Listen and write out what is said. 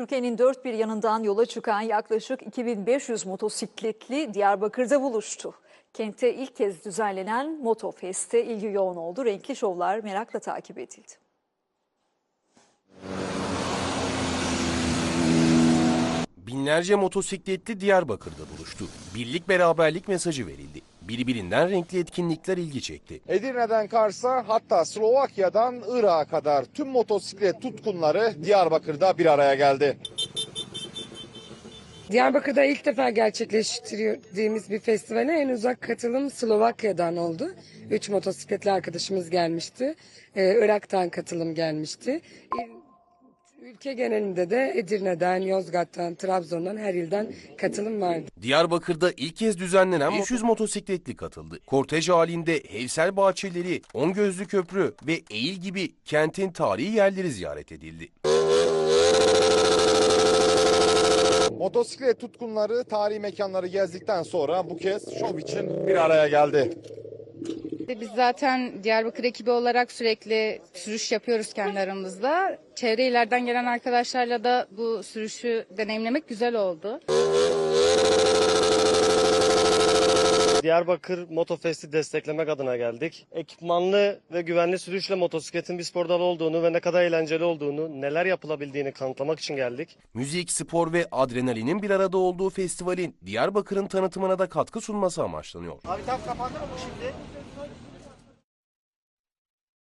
Türkiye'nin dört bir yanından yola çıkan yaklaşık 2500 motosikletli Diyarbakır'da buluştu. Kentte ilk kez düzenlenen Motofest'te ilgi yoğun oldu. Renkli şovlar merakla takip edildi. Binlerce motosikletli Diyarbakır'da buluştu. Birlik beraberlik mesajı verildi. Birbirinden renkli etkinlikler ilgi çekti. Edirne'den Kars'a hatta Slovakya'dan Irak'a kadar tüm motosiklet tutkunları Diyarbakır'da bir araya geldi. Diyarbakır'da ilk defa gerçekleştirdiğimiz bir festivale en uzak katılım Slovakya'dan oldu. Üç motosikletli arkadaşımız gelmişti. Ee, Irak'tan katılım gelmişti. Ülke genelinde de Edirne'den, Yozgat'tan, Trabzon'dan her ilden katılım vardı. Diyarbakır'da ilk kez düzenlenen 500 motosikletli katıldı. Kortej halinde Hevsel Bahçeleri, On Gözlü Köprü ve Eğil gibi kentin tarihi yerleri ziyaret edildi. Motosiklet tutkunları tarihi mekanları gezdikten sonra bu kez şov için bir araya geldi. Biz zaten Diyarbakır ekibi olarak sürekli sürüş yapıyoruz kendi aramızda. Çevre illerden gelen arkadaşlarla da bu sürüşü deneyimlemek güzel oldu. Diyarbakır Motofest'i desteklemek adına geldik. Ekipmanlı ve güvenli sürüşle motosikletin bir spor dalı olduğunu ve ne kadar eğlenceli olduğunu, neler yapılabildiğini kanıtlamak için geldik. Müzik, spor ve adrenalinin bir arada olduğu festivalin Diyarbakır'ın tanıtımına da katkı sunması amaçlanıyor. Abi tam kapandı mı bu şimdi?